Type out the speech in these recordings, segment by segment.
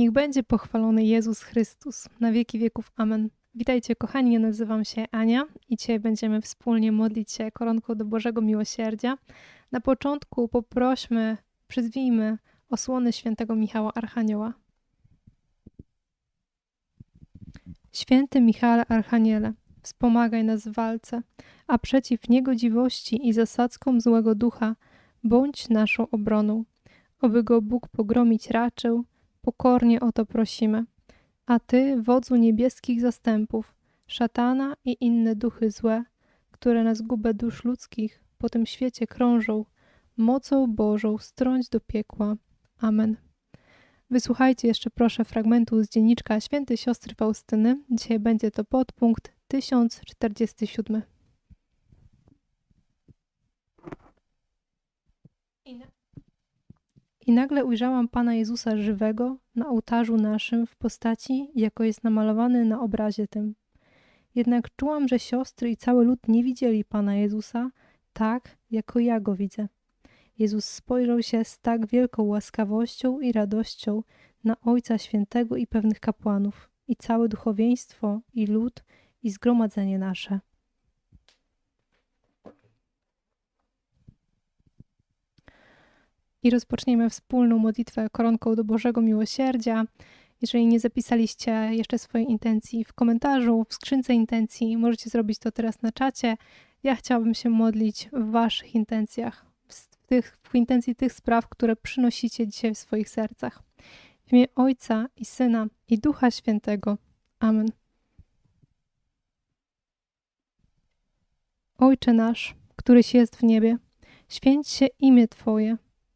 Niech będzie pochwalony Jezus Chrystus na wieki wieków. Amen. Witajcie kochani, ja nazywam się Ania i dzisiaj będziemy wspólnie modlić się koronką do Bożego Miłosierdzia. Na początku poprośmy, przyzwijmy osłony świętego Michała Archanioła. Święty Michale Archaniele, wspomagaj nas w walce, a przeciw niegodziwości i zasadzkom złego ducha bądź naszą obroną. Oby go Bóg pogromić raczył, pokornie o to prosimy. A Ty, wodzu niebieskich zastępów, szatana i inne duchy złe, które na zgubę dusz ludzkich po tym świecie krążą, mocą Bożą strąć do piekła. Amen. Wysłuchajcie jeszcze proszę fragmentu z dzienniczka świętej siostry Faustyny. Dzisiaj będzie to podpunkt 1047. I na- i nagle ujrzałam Pana Jezusa żywego na ołtarzu naszym w postaci, jako jest namalowany na obrazie tym. Jednak czułam, że siostry i cały lud nie widzieli Pana Jezusa tak, jako ja go widzę. Jezus spojrzał się z tak wielką łaskawością i radością na Ojca Świętego i pewnych kapłanów, i całe duchowieństwo, i lud, i zgromadzenie nasze. I rozpoczniemy wspólną modlitwę koronką do Bożego Miłosierdzia. Jeżeli nie zapisaliście jeszcze swojej intencji w komentarzu, w skrzynce intencji, możecie zrobić to teraz na czacie. Ja chciałabym się modlić w Waszych intencjach, w, tych, w intencji tych spraw, które przynosicie dzisiaj w swoich sercach. W imię Ojca i Syna i Ducha Świętego. Amen. Ojcze nasz, któryś jest w niebie, święć się imię Twoje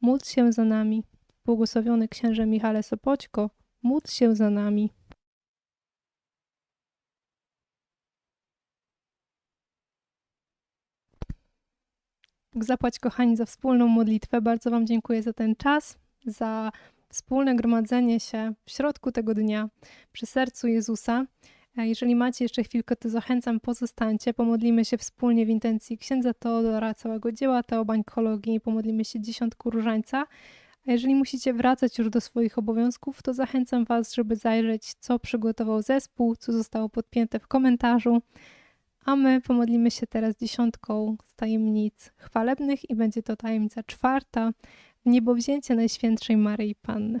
módl się za nami. Błogosławiony księże Michale Sopoćko, módl się za nami. Zapłać, kochani, za wspólną modlitwę. Bardzo Wam dziękuję za ten czas, za wspólne gromadzenie się w środku tego dnia przy sercu Jezusa. Jeżeli macie jeszcze chwilkę, to zachęcam, pozostańcie. Pomodlimy się wspólnie w intencji księdza Teodora, całego dzieła teobańkologii. Pomodlimy się dziesiątku różańca. A jeżeli musicie wracać już do swoich obowiązków, to zachęcam Was, żeby zajrzeć, co przygotował zespół, co zostało podpięte w komentarzu. A my pomodlimy się teraz dziesiątką z tajemnic chwalebnych i będzie to tajemnica czwarta, niebowzięcie Najświętszej Maryi Panny.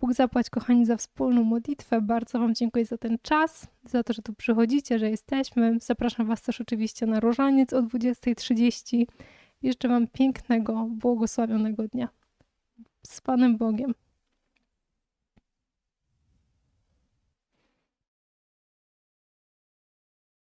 Bóg zapłać, kochani, za wspólną modlitwę. Bardzo Wam dziękuję za ten czas, za to, że tu przychodzicie, że jesteśmy. Zapraszam Was też oczywiście na różaniec o 20.30. Jeszcze Wam pięknego, błogosławionego dnia. Z Panem Bogiem.